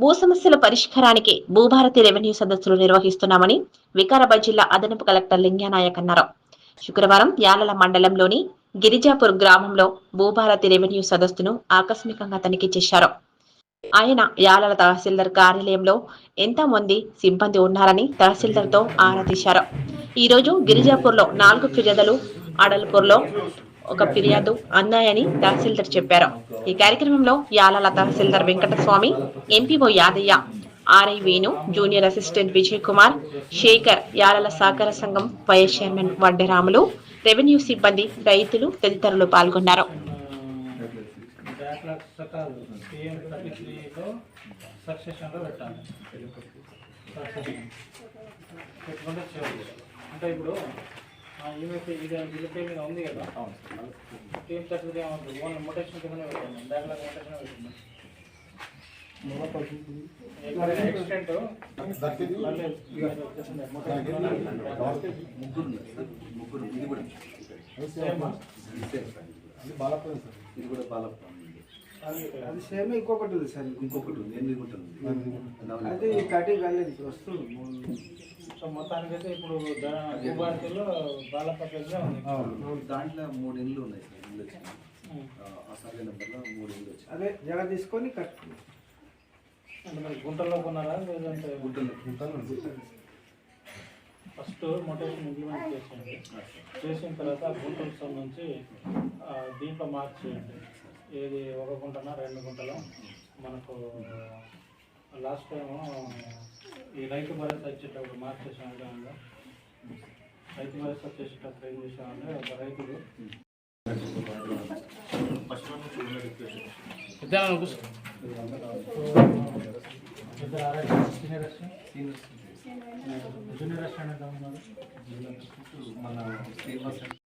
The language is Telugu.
భూ సమస్యల పరిష్కారానికి భూభారతి రెవెన్యూ సదస్సులు నిర్వహిస్తున్నామని వికారాబాద్ జిల్లా అదనపు కలెక్టర్ లింగానాయక్ అన్నారు. శుక్రవారం యాలల మండలంలోని గిరిజాపూర్ గ్రామంలో భూభారతి రెవెన్యూ సదస్సును ఆకస్మికంగా తనిఖీ చేశారు. ఆయన యాలల తహసీల్దార్ కార్యాలయంలో ఎంతమంది సిబ్బంది ఉన్నారని తహసీల్దార్తో ఆరా తీశారు. ఈ రోజు గిరిజాపూర్లో నాలుగు ఫిర్యాదులు అడల్పూర్లో ఒక ఫిర్యాదు అందాయని తహసీల్దార్ చెప్పారు. ఈ కార్యక్రమంలో యాలల తహసీల్దార్ Venkataswamy MPO Yadaiah RI Venu junior assistant Vijay Kumar Shekar Yalala సహకార సంఘం వైస్ చైర్మన్ వడ్డెరాములు రెవెన్యూ సిబ్బంది రైతులు తదితరులు పాల్గొన్నారు. అంటే ఇప్పుడు ఇది మీద ఉంది కదా? ఓన్లీ మొటేషన్ మొటేషన్ పెట్టింది ఎక్స్టెంట్ మళ్ళీ సేమా? ఇది కూడా బాలప్ప అది సేమ్ ఇంకొకటి ఉంది సార్. ఇంకొకటి ఉంది ఎనిమిది గుంటలు ఉంది. అయితే ఈ కటింగ్ అనేది వస్తుంది. సో మొత్తానికైతే ఇప్పుడు భూభారతిలో బాలప్ప పేరుగా ఉంది దాంట్లో మూడు ఇండ్లు ఉన్నాయి సార్ ఇల్లు వచ్చినాయి. ఆ- సర్వే నెంబర్లో మూడు ఇండ్లు వచ్చినాయి. అదే జగ తీసుకొని మరి గుంటల్లో కొన్నారా లేదంటే? గుంటలు ఫస్ట్ మొటేషన్ ఇంప్లిమెంట్ చేసేయండి చేసిన తర్వాత గుంటలకు సంబంధించి దీంట్లో మార్క్ ఏది ఒక గుంటనా రెండు గుంటల? మనకు లాస్ట్ టైం ఈ రైతు భరోసా ఇచ్చేటప్పుడు మార్క్ చేసాం విధంగా రైతు భరోసా చేసేటప్పుడు ఏం చేసామంటే ఒక రైతులు జూనియర్ ఉన్నారు మన స్టేట్